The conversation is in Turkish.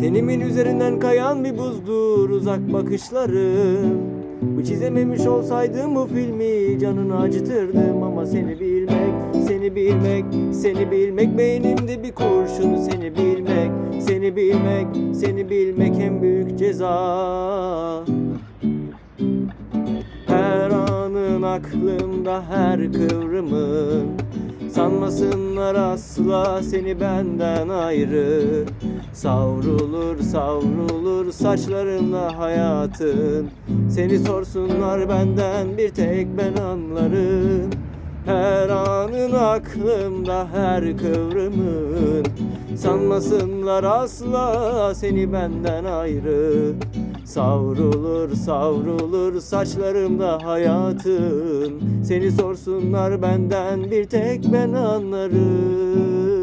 Tenimin üzerinden kayan bir buzdur uzak bakışlarım Bu çizememiş olsaydım bu filmi canını acıtırdım. Ama seni bilmek, seni bilmek, seni bilmek Beynimde bir kurşun. Seni bilmek, seni bilmek, seni bilmek en büyük ceza anın aklımda her kıvrımın Sanmasınlar asla seni benden ayrı. Savrulur savrulur saçlarımla hayatın. Seni sorsunlar benden bir tek ben anlarım her anın aklımda her kıvrımın. Sanmasınlar asla seni benden ayrı. Savrulur savrulur saçlarımda hayatın. Seni sorsunlar benden bir tek ben anlarım